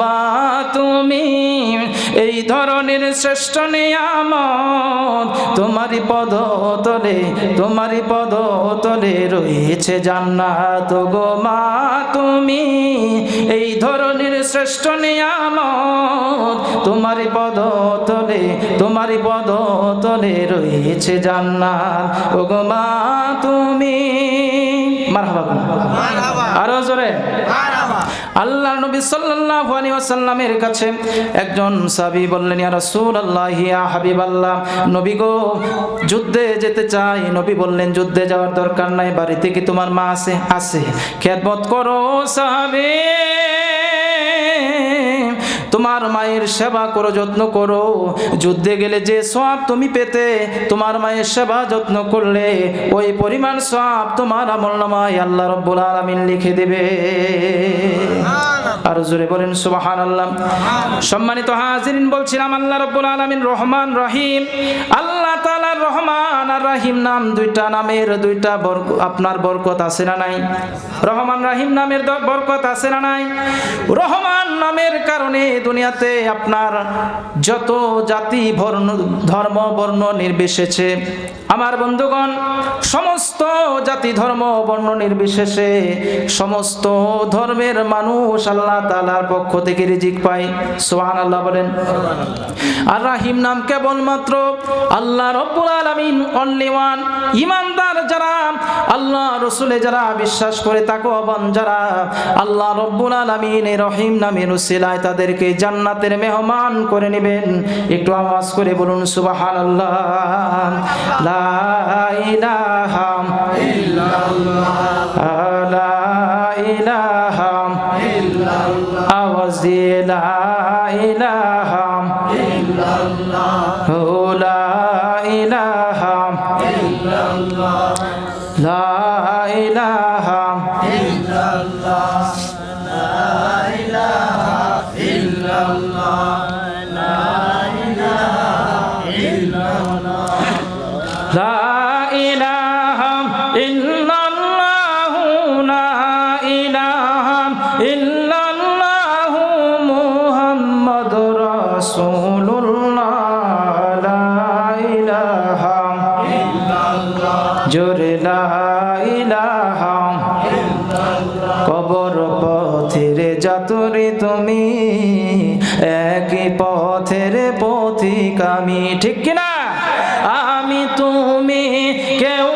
মা তুমি এই ধরনের শ্রেষ্ঠ নিয়ামত তোমারই পদ তলে তোমারই পদ তলে রয়েছে জান্নাত গো মা তুমি এই ধরনের শ্রেষ্ঠ নিয়ামত তোমারই পদ তলে তোমারই পদ তলে রয়েছে জান্নাত ওগো মা তুমি মারহাবা আরও জোরে। আল্লাহ নবী সাল্লাল্লাহু আলাইহি ওয়াসাল্লামের কাছে একজন সাহাবী বললেন, ইয়া রাসূলুল্লাহ, ইয়া হাবিবাল্লাহ, নবী গো, যুদ্ধে যেতে চাই। নবী বললেন, যুদ্ধে যাওয়ার দরকার নাই, বাড়িতে কি তোমার মা আছে? আছে। খেদমত করো সাহাবী। তোমার মায়ের সেবা করো, যত্ন করো। যুদ্ধে গেলে যে সব তুমি পেতে, তোমার মায়ের সেবা যত্ন করলে ওই পরিমাণ সব তোমার আমল নামায় আল্লাহ রব্বুল আলমিন লিখে দেবে। আর জোরে বলেন সুবাহান আল্লাহ সম্মানিত হাজিরিন, বলছিলাম আল্লাহ রব্বুল আলমিন রহমান রহিম। আল্লাহ তাআলার রহমান আর রহিম নাম দুইটা নামের দুইটা আপনার বরকত আছে না নাই? রহমান, রহিম নামের বরকত আছে না নাই? রহমান নামের কারণে দুনিয়াতে আপনার যত জাতি, বর্ণ, ধর্ম, বর্ণ নির্বিশেষে, আমার বন্ধুগণ, সমস্ত জাতি, ধর্ম, বর্ণ নির্বিশেষে, সমস্ত ধর্মের মানুষ আল্লাহ তাআলার পক্ষ থেকে রিজিক পায়। সোহান আল্লাহ বলেন। আর রাহিম নাম কেবলমাত্র আল্লাহ রব্বুল ওয়ান ইমানদার যারা, আল্লাহ রসুলে যারা বিশ্বাস করে, তাকওয়াবান যারা, আল্লাহ রব্বুল আলামিন রহিম নামের উসিলায় তাদেরকে জান্নাতের মেহমান করে নেবেন। একটু আওয়াজ করে বলুন লা ইলাহা আওয়াজ দিয়ে লা কবর পথের যাতুরি তুমি একই পথের পথিক আমি। ঠিক কিনা? আমি তুমি কেউ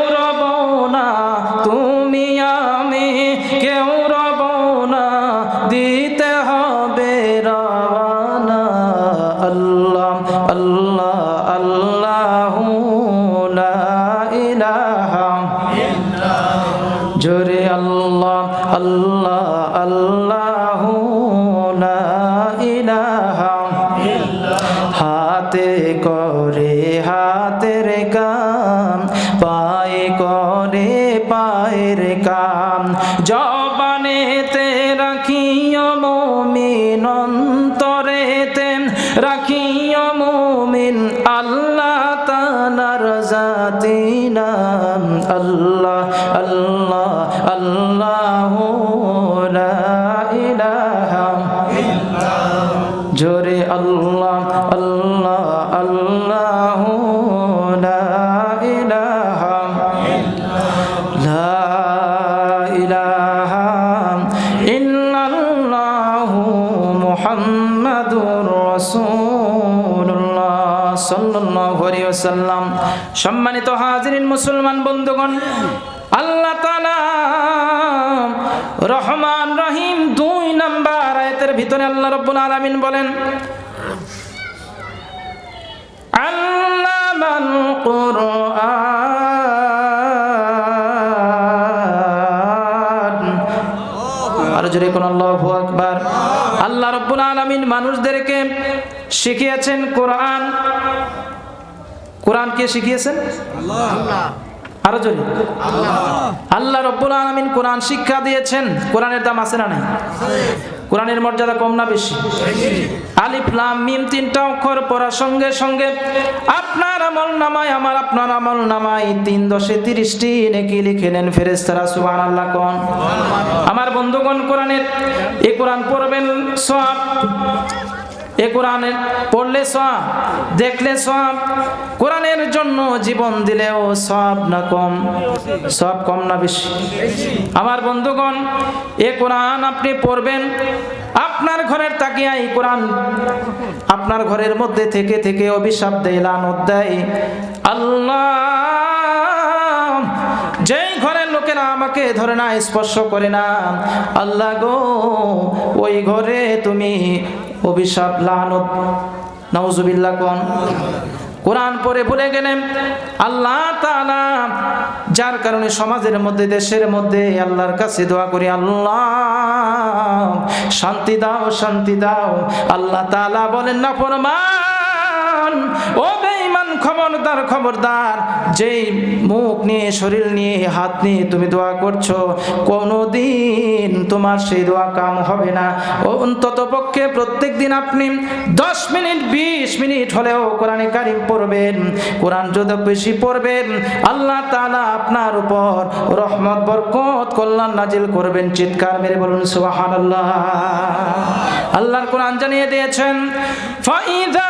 হাতে করে। মুহাম্মাদুর রাসূলুল্লাহ সাল্লাল্লাহু আলাইহি ওয়াসাল্লাম। সম্মানিত হাজিরিন মুসলমান বন্ধুগণ, আল্লাহ তাআলা রহমান রহিম দুই নাম্বার আয়াতের ভিতরে আল্লাহ রাব্বুল আলামিন বলেন আল্লামাল কুরআন। আর জোরে কোন আল্লাহু আকবার। আল্লাহ রব্বুল আলমিন মানুষদেরকে শিখিয়েছেন কোরআন। কোরআন কে শিখিয়েছেন? আরও জোরে। আল্লাহ। রব্বুল আলমিন কোরআন শিক্ষা দিয়েছেন। কোরআনের দাম আছে না নাই? কোরআনের মর্যাদা কম না বেশি? আলিফ, লাম, মিম তিনটা অক্ষর পড়ার সঙ্গে সঙ্গে আপনার আমল নামায়, আমার আপনার আমল নামায়। তিন দশে তিরিশটি নেকি লিখে নেন ফেরেস্তারা সুবান আল্লাহ কন। আমার বন্ধুগণ, কোরআনের এ কোরআন পড়বেন সব এ কোরআনের পড়লে সব, দেখলে সব। কোরআনের জন্য জীবন দিলেও সব না কম, সব কম না বেশি। আমার বন্ধুগণ, এ কোরআন আপনি পড়বেন, আপনার ঘরের তাকিয়া এই কোরআন, আপনার ঘরের মধ্যে থেকে থেকে অভিশাপ দেয়, লানত দেয়। আল্লাহ, যেই লোকেরা আমাকে ধরে না, স্পর্শ করে না। আল্লাহ গো, ওই ঘরে তুমি অভিশাপ, লানত, নাউজুবিল্লাহ কোন? কোরআন পড়ে ভুলে গেলেন। আল্লাহ তাআলা যার কারণে সমাজের মধ্যে, দেশের মধ্যে আল্লাহর কাছে দোয়া করি, আল্লাহ, শান্তি দাও শান্তি দাও। আল্লাহ তাআলা বলেন না ফরমান ও খবরদার খবরদার, যেই মুখ নিয়ে, শরীর নিয়ে, হাত নিয়ে তুমি দোয়া করছ, কোনোদিন তোমার সেই দোয়া কাম হবে না। অন্তত পক্ষে প্রত্যেক দিন আপনি দশ মিনিট, বিশ মিনিট হলেও কোরআনে কারিম পড়বেন, কোরআন যত বেশি পড়বেন, আল্লাহ তাআলা আপনার উপর রহমত, বরকত, কল্যাণ নাজিল করবেন। চিৎকার মেরে বলুন, সুবহানাল্লাহ। আল্লাহর কোরআন জানিয়ে দিয়েছেন ফাইদা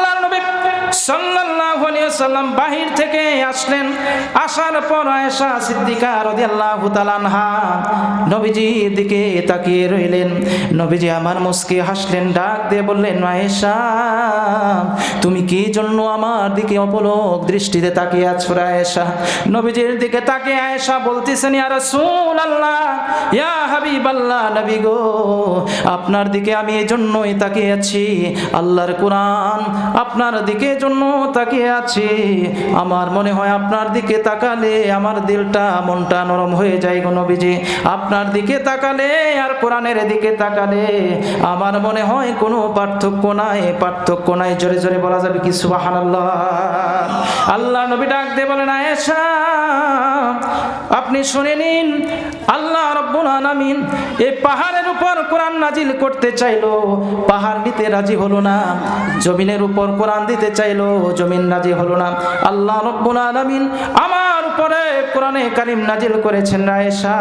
সাল্লাল্লাহু আলাইহি সাল্লাম বাহির থেকে আসলেন। আসার পর আয়েশা সিদ্দিকা রাদিয়াল্লাহু তাআলা আনহা নবীজির দিকে তাকিয়ে রইলেন। নবীজি আমার মুস্কি হাসলেন, ডাক দিয়ে বললেন, আয়েশা, তুমি কি জন্য আমার দিকে অপলক দৃষ্টিতে তাকিয়ে আছো আয়েশা? নবীজির দিকে তাকিয়ে আয়েশা বলতেছেন, ইয়া রাসূলুল্লাহ, ইয়া হাবিবাল্লাহ, নবী গো, আপনার দিকে আমি এই জন্যই তাকিয়ে আছি। আল্লাহর কোরআন আপনার দিকে জন্য তাকিয়ে আছি। আমার মনে হয় আপনার দিকে তাকালে আমার দিলটা মনটা নরম হয়ে যায় গো নবীজি। আপনার দিকে তাকালে আর কোরআনের দিকে তাকালে আমার মনে হয় কোনো পার্থক্য নাই পার্থক্য নাই। জোরে জোরে বলা যাবে কি সুবহানাল্লাহ? আল্লাহ নবী ডাক দিয়ে বলেন, আয়েশা, আপনি শুনে নিন আল্লাহ রব্বুল আলামিন এই পাহাড়ের উপর কোরআন নাজিল করতে চাইলো। পাহাড় নিতে রাজি হলো না জমিনের উপর কোরআন দিতে চাইলো জমিন রাজি হলো না। আল্লাহ রব্বুল আলামিন আমার উপরে কোরআনে কারিম নাজিল করেছেন আয়েশা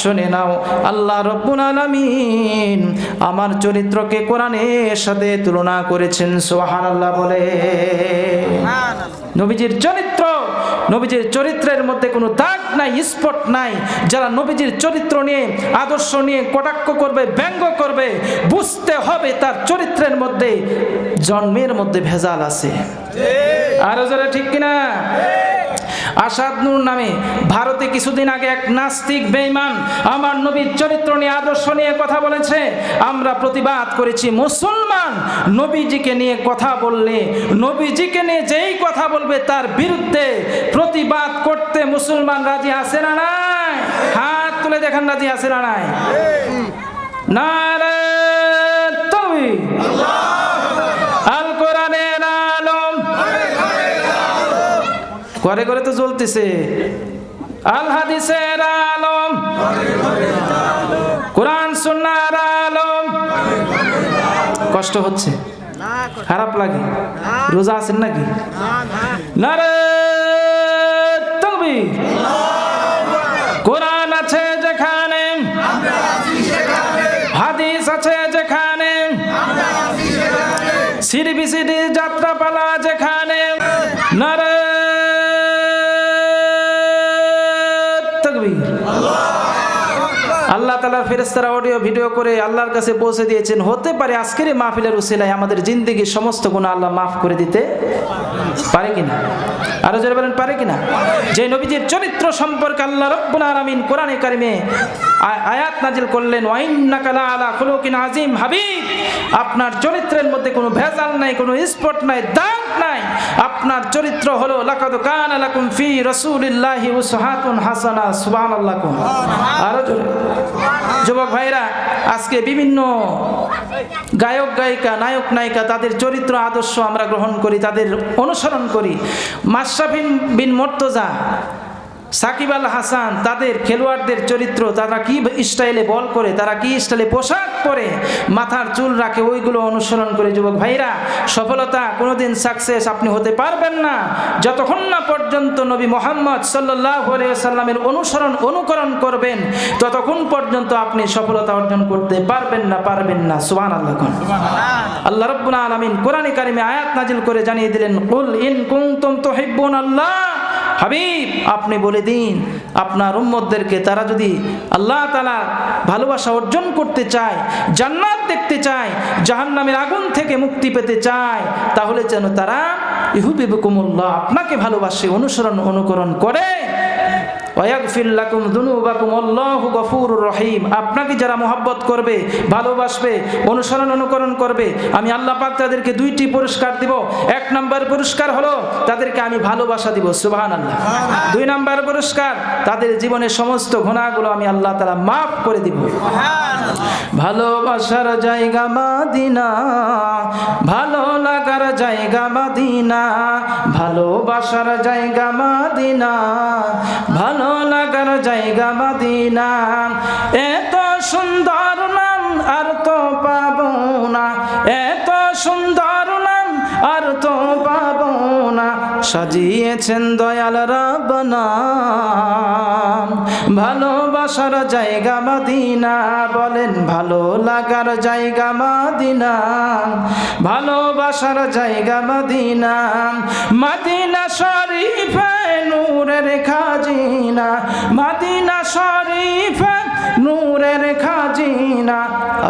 শুনে নাও। আল্লাহ রব্বুল আলামিন আমার চরিত্রকে কোরআনের সাথে তুলনা করেছেন সোহান আল্লাহ বলে নবীজির চরিত্র নবীজির চরিত্রের মধ্যে কোনো দাগ নাই স্পট নাই। যারা নবীজির চরিত্র নিয়ে আদর্শ নিয়ে কটাক্ষ করবে ব্যঙ্গ করবে বুঝতে হবে তার চরিত্রের মধ্যে জন্মের মধ্যে ভেজাল আছে। আরও যারা ঠিক কিনা? আসাদ নূর নামে ভারতে কিছুদিন আগে এক নাস্তিক বেঈমান আমার নবীর চরিত্র নিয়ে আদর্শ নিয়ে কথা বলেছে। আমরা প্রতিবাদ করেছি মুসলমান নবীজিকে নিয়ে কথা বললে নবীজিকে নিয়ে যেই কথা বলবে তার বিরুদ্ধে প্রতিবাদ করতে মুসলমান রাজি আছে না নাই? হাত তুলে দেখেন রাজি আছে না নাই? নারে ঘরে ঘরে তো জ্বলতেছে। আল হাদিসের আলম। কোরআন সুন্নার আলম। কষ্ট হচ্ছে। খারাপ লাগে। রোজা আছেন নাকি? নারে তকবীর। তাকবীর আল্লাহ তালার ফেরেস্তারা অডিও ভিডিও করে আল্লাহর কাছে পৌঁছে দিয়েছেন। হতে পারে আজকের এই মাহফিলের উসিলায় আমাদের জিন্দিগির সমস্ত গুণ আল্লাহ মাফ করে দিতে পারে কিনা? আরও জোরে বলেন, পারে কিনা? যে নবীজির চরিত্র সম্পর্কে আল্লাহ রব্বুল আলামিন কোরআনে কারিমে আয়াত নাজিল করলেন ওয়াইন্নাকা লা আলা খুলুকিন আযীম হাবিব। আপনার চরিত্রের মধ্যে কোনো ভেজাল নাই, কোনো স্পট নাই, দাগ নাই। আপনার চরিত্র হলো, লাকাদ কানা লাকুম ফি রাসূলিল্লাহি উসহাতুন হাসানা। সুবহানাল্লাহ আরও জোরে। যুবক ভাইরা, আজকে বিভিন্ন গায়ক, গায়িকা, নায়ক, নায়িকা, তাদের চরিত্র আদর্শ আমরা গ্রহণ করি, তাদের অনুসরণ করি। মাশরাফিন বিন মর্তজা সাকিব আল হাসান তাদের খেলোয়াড়দের চরিত্র তারা কি স্টাইলে বল করে তারা কি স্টাইলে পোশাক পরে মাথার চুল রাখে ওইগুলো অনুসরণ করে যুবক ভাইরা সফলতা কোনোদিন সাকসেস আপনি হতে পারবেন না। যতক্ষণ না পর্যন্ত নবী মোহাম্মদ সাল্লাহ সাল্লামের অনুসরণ অনুকরণ করবেন ততক্ষণ পর্যন্ত আপনি সফলতা অর্জন করতে পারবেন না পারবেন না। সুবান আল্লাহ আল্লাহ রব্বুল আলমিন কোরআন কারিমে আয়াত নাজিল করে জানিয়ে দিলেন কুল ইন কুনতুম তুহিব্বুন আল্লাহ হাবিব, আপনি বলে দিন, আপনার উম্মদদেরকে তারা যদি আল্লাহ তালা ভালোবাসা অর্জন করতে চায়, জান্নাত দেখতে চায়, জাহান্নামের আগুন থেকে মুক্তি পেতে চায়, তাহলে যেন তারা ইহুবিবুকুমুল্লাহ আপনাকে ভালোবাসে, অনুসরণ, অনুকরণ করে। আল্লাহু গফুরুর রহিম। আপনাকে যারা মোহাব্বত করবে ভালোবাসবে অনুসরণ অনুকরণ করবে আমি আল্লাহ পাক তাদেরকে দুইটি পুরস্কার দিব। এক নম্বর পুরস্কার হলো তাদেরকে আমি ভালোবাসা দিব সুবহানাল্লাহ। দুই নম্বর পুরস্কার তাদের জীবনের সমস্ত গুনাহগুলো আমি আল্লাহ তাআলা মাফ করে দিব। ভালোবাসার জায়গা মাদিনা ভালো লাগার জায়গা মাদিনা ভালোবাসার জায়গা মাদিনা ভালো লাগার জায়গা মাদিনা। এত সুন্দর নাম আর তো পাবো না। এত সুন্দর আর তো পাবো না, সাজিয়েছেন দয়াল রাবনা ভালোবাসার জায়গা মাদিনা, বলেন ভালো লাগার জায়গা মাদিনা। ভালোবাসার জায়গা মাদিনা মাদিনা শরীফে নূরের খাজিনা। মাদিনা শরীফে নূরের খাজিনা,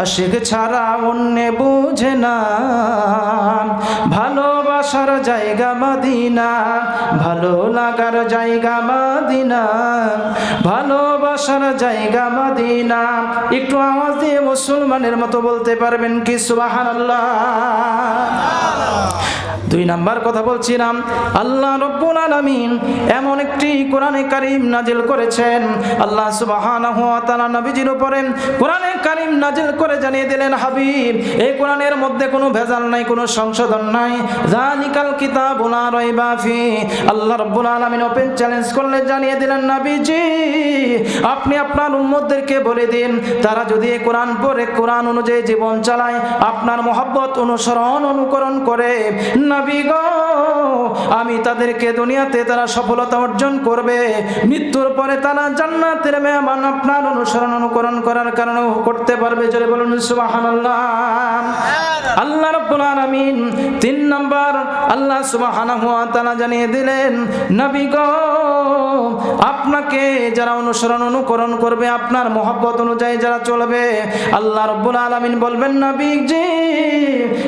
আশিক ছাড়া অন্য বুঝে না। ভালোবাসার জায়গা মাদিনা, ভালো লাগার জায়গা মাদিনা, ভালোবাসার জায়গা মাদিনা। একটু আওয়াজ দিয়ে মুসলমানের মতো বলতে পারবেন কি? সুবহানাল্লাহ। দুই নাম্বার কথা বলছিলাম, আল্লাহ রব্বুল আলামিন এমন একটি কোরআনে কারিম নাজিল করেছেন। আল্লাহ সুবহানাহু ওয়া তাআলা নবীজির উপরে কোরআনে কারিম নাজিল করে জানিয়ে দিলেন, হাবিব, এই কোরআনের মধ্যে কোনো ভেজাল নাই, কোনো সংশোধন নাই। জালিকাল কিতাবুল রাইবা ফি। আল্লাহ রব্বুল আলামিন ওপেন চ্যালেঞ্জ করলে জানিয়ে দিলেন, নবীজি, আপনি আপনার উম্মতদেরকে বলে দিন, তারা যদি এই কোরআন পড়ে, কোরআন অনুযায়ী জীবন চালায়, আপনার মহব্বত অনুসরণ, অনুকরণ করে নবী আমি তাদেরকে দুনিয়াতে তারা সফলতা অর্জন করবে। মৃত্যুর পরে তারা জান্নাতের মেহমান আপনার অনুসরণ অনুকরণ করার কারণে করতে পারবে। জোরে বলুন আল্লাহ রাব্বুল আলামিন তিন নাম্বার আল্লাহ সুবহানাহু ওয়া তাআলা জানিয়ে দিলেন, নবী গো, আপনাকে যারা অনুসরণ অনুকরণ করবে, আপনার মহব্বত অনুযায়ী যারা চলবে, আল্লাহ রব্বুল আলামিন বলবেন নবী জি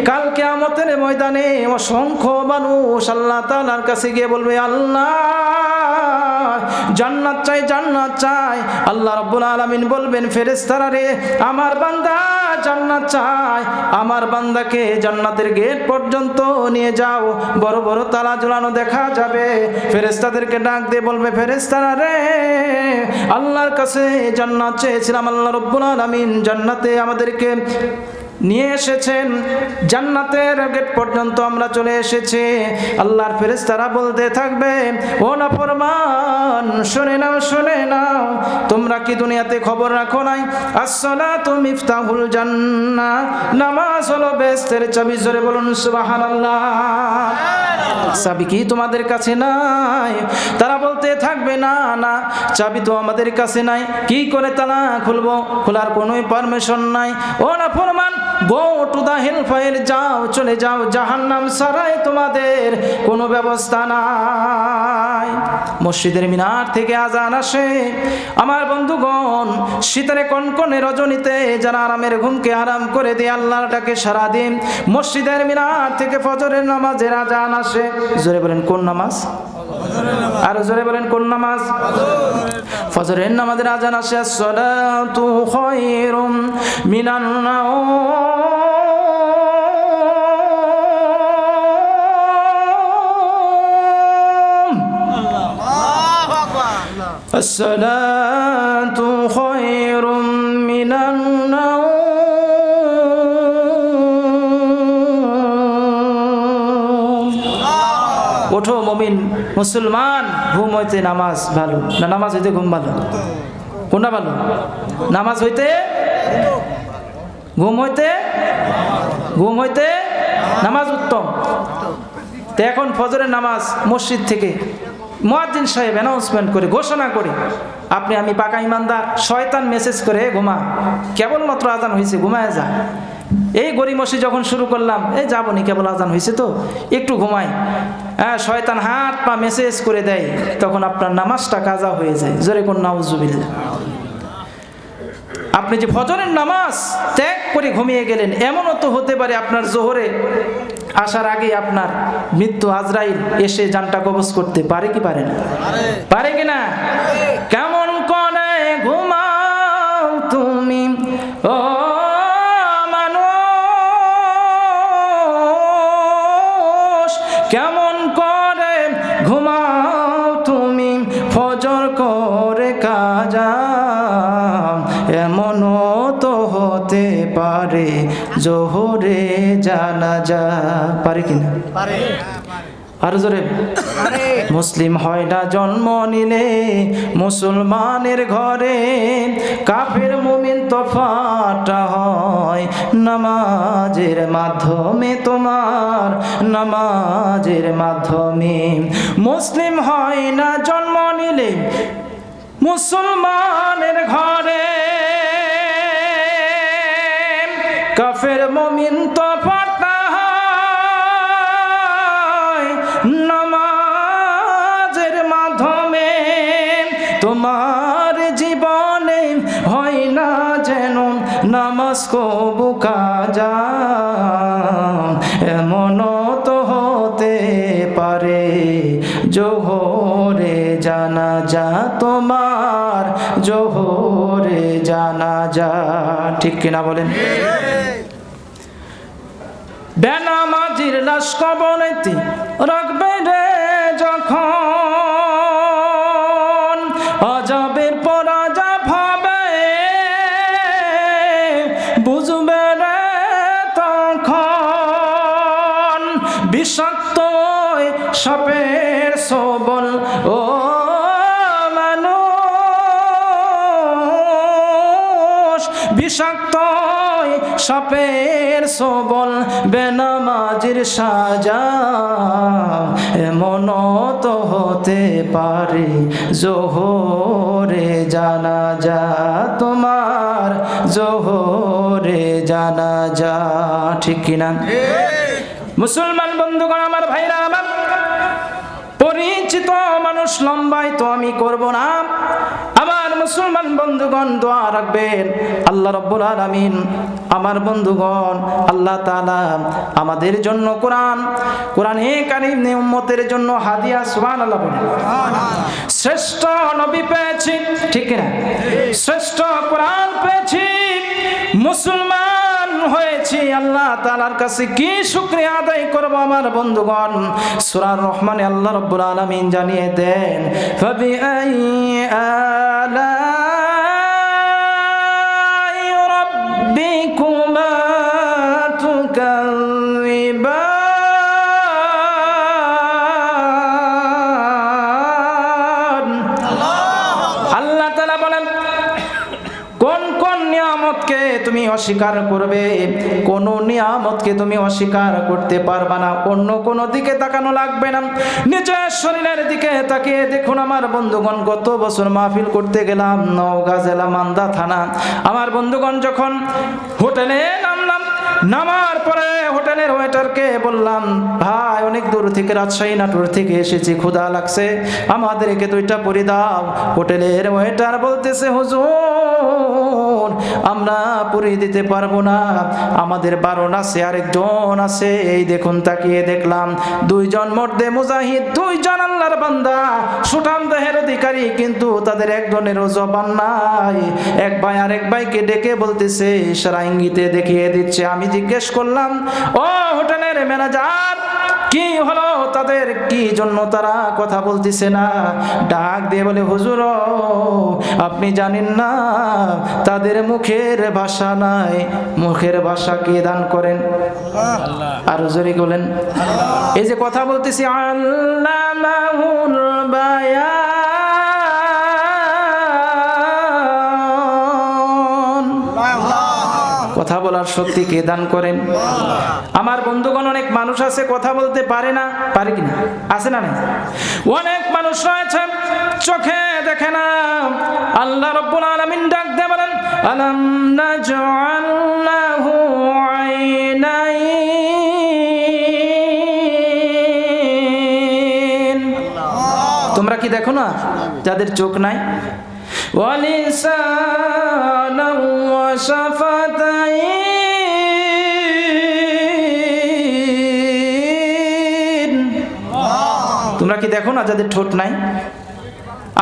কাল কিয়ামতের ময়দানে অসংখ্য মানুষ আল্লাহ তালার কাছে গিয়ে বলবে, আল্লাহ, জান্নাত চাই জান্নাত চাই। আল্লাহ রব্বুল আলামিন বলবেন, ফেরেশতারা রে, আমার বান্দা জান্নাত চাই আমার বান্দাকে জান্নাতের গেট পর্যন্ত নিয়ে যাও। বড় বড় তালা ঝুলানো দেখা যাবে। ফেরেশতাদেরকে ডাক দিয়ে বলবে, ফেরেশতারা রে, আল্লাহর কাছে জান্নাত চেয়েছিলাম, আল্লাহ রব্বুল আলামিন জান্নাতে আমাদেরকে নিয়ে এসেছেন। জান্নাতের গেট পর্যন্ত আমরা চলে এসেছি। আল্লাহর ফেরেশতারা বলতে থাকবে, ও না ফরমান শুনে নাও শুনে নাও, তোমরা কি দুনিয়াতে খবর রাখো নাই? আসলা তুমি ইফতাহুল জান্না নামাজ হলো বেস্তের চাবি, জোরে বলুন সুবহানাল্লাহ। চাবি কি তোমাদের কাছে নাই? তারা বলতে থাকবে, না না, চাবি তো আমাদের কাছে নাই। কি করে তালা খুলবো? খোলার কোনো পারমিশন নাই। ও না, ফরমান, গো টু দা হেলফায়ার যাও, চলে যাও, জাহান্নাম সারাই তোমাদের কোনো ব্যবস্থা নাই। মসজিদের মিনার থেকে আজান আসে। আমার বন্ধুগণ, শীতের কনকনে রজনীতে যারা আরামের ঘুমকে আরাম করে দিয়ে আল্লাহর ডাকে সারা দিন, মসজিদের মিনার থেকে ফজরের নামাজের আজান আসে। জোরে বলেন কোন নামাজ আর জোরে বলেন কোন নামাজ ফজরের নামাজের আজান আসে আসসালাতু খায়রুম মিনান নাওম الصلاة خير মুসলমান, ঘুম হইতে নামাজ ভালো। না, নামাজ হইতে ঘুম ভালো। কোনটা ভালো? নামাজ হইতে ঘুম হইতে ঘুম হইতে নামাজ উত্তম। তো এখন ফজরের নামাজ মসজিদ থেকে মুয়াজ্জিন সাহেব অ্যানাউন্সমেন্ট করে, ঘোষণা করে, আপনি আমি পাকা ইমানদার, শয়তান মেসেজ করে ঘুমা, কেবলমাত্র আজান হয়েছে ঘুমায় যা। এই গরিমসি যখন শুরু করলাম, এই যাব নি কেবল আজান হয়েছে তো, একটু ঘুমাই। হ্যাঁ শয়তান হাত পা মেসেজ করে দেয়, তখন আপনার নামাজটা কাজা হয়ে যায়। জোরে কোন নাউজুবিল্লা আপনি যে ফজরের নামাজ ত্যাগ করে ঘুমিয়ে গেলেন, এমনও তো হতে পারে আপনার জোহরে আসার আগে আপনার মৃত্যু আজরাইল এসে জানটা কবজ করতে পারে কি পারে না? পারে কি না? কেমন করে ঘুমাও তুমি? ও কেমন করে ঘুমাও তুমি? ফজর করে কাজা। এমনও তো হতে পারে, জোহরে জানা যা পারে। কিনা আর মুসলিম হয় না জন্ম নিলে, মুসলমানের ঘরে কাফের মুমিন তফাটা হয়। নামাজের মাধ্যমে তোমার, নামাজের মাধ্যমে। মুসলিম হয় না জন্ম নিলে, মুসলমানের ঘরে কাফের মমিন তো নামাজের তোমার জীবনে হয় না যেন নামাজ কবু কাজা। এমনও তো হতে পারে জোহরে জানা যা তোমার জোহরে জানা যা ঠিক কিনা বলেন? বেনামাজির লাশ কবরেতে সাপের সবল বেনামাজির সাজা এমন তো হতে পারে। জোহরে জানা যা তোমার জোহরে জানা যা ঠিক কিনা? মুসলমান বন্ধুগণ আমার ভাইরা আমার পরিচিত মানুষ লম্বাই তো আমি করব না। আমার মুসলমান বন্ধুগণ দোয়া রাখবেন। আল্লাহ রব্বুল আলামিন আমার বন্ধুগণ, আল্লাহ তাআলা আমাদের জন্য কোরআন, কোরআনে কারিম উম্মতের জন্য হাদিয়া, সুবহানাল্লাহ বলেন। শ্রেষ্ঠ নবী পেয়েছি, ঠিক না শ্রেষ্ঠ কোরআন পেয়েছি, মুসলমান হয়েছি, আল্লাহ তালার কাছে কি শুক্রিয়া আদায় করব আমার বন্ধুগণ? সুরার রহমানে আল্লাহ রব্বুল আলমিন জানিয়ে দেন আলা অস্বীকার করবে। কোন নিয়ামতকে তুমি অস্বীকার করতে পারবে না। অন্য কোন দিকে তাকানো লাগবে না। নিজের শরীরের দিকে তাকিয়ে দেখুন, আমার বন্ধুগণ, গত বছর মাহফিল করতে গেলাম নওগাঁ জেলা মান্দা থানা। আমার বন্ধুগণ, যখন হোটেলে নামলাম, নামার পরে হোটেলের ওয়েটারকে বললাম, ভাই, অনেক দূর থেকে রাজশাহী নাটোর থেকে এসেছি, ক্ষুধা লাগছে। আমাদেরকে দুইটা পরি দাও। হোটেলের ওয়েটার বলতেছে, হুজুর, আমরা পুরি দিতে পারব না। আমাদের বারণ আছে, আরেকজন আছে। এই দেখুন, তাকিয়ে দেখলাম, দুইজন মর্দে মুজাহিদ, দুইজন আল্লাহর বান্দা। সুঠাম দেহের অধিকারী, কিন্তু তাদের একজনেরও জবান নাই। এক ভাই আরেক ভাইকে ডেকে বলতেছে ইশারা ইঙ্গিতে দেখিয়ে দিচ্ছে। আমি জিজ্ঞেস করলাম ও হোটেলের ম্যানেজার কি হলো? তাদের কি জন্য তারা কথা বলতেছে না? ডাক দিয়ে বলে হুজুর আপনি জানেন না তাদের মুখের ভাষা নাই। মুখের ভাষা কে দান করেন? আর জোরে বলেন। এই যে কথা বলতেছি আল্লামাহুল বায়ান কথা বলার শক্তি কে দান করেন? আমার বন্ধুগণ অনেক মানুষ আছে কথা বলতে পারে না। পারে কিনা আছে না অনেক মানুষ রয়েছে চোখে দেখে না। আল্লাহ রব্বুল আলামিন ডাক দিয়ে বলেন আলাম নাজআল্লাহু আইনাইন? তোমরা কি দেখো না? যাদের চোখ নাই ولسانا وشفتين তোমরা কি দেখো না যাদের ঠোঁট নাই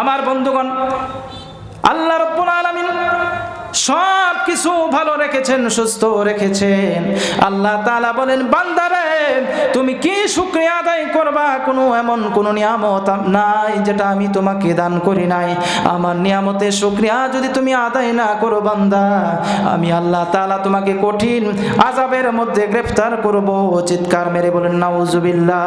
আমার বন্ধুগণ আল্লাহ রব্বুল আলামিন সব কিছু ভালো রেখেছেন, সুস্থ রেখেছেন। আল্লাহ তালা বলেন বান্দারে তুমি কি শুক্রিয়া আদায় করবা? কোনো এমন কোনো নিয়ামত নাই যেটা আমি তোমাকে দান করি নাই। আমার নিয়ামতের শুক্রিয়া যদি তুমি আদায় না করো বান্দা, আমি আল্লাহ তালা তোমাকে কঠিন আজাবের মধ্যে গ্রেফতার করব। চিৎকার মেরে বলেন, নাউজুবিল্লাহ।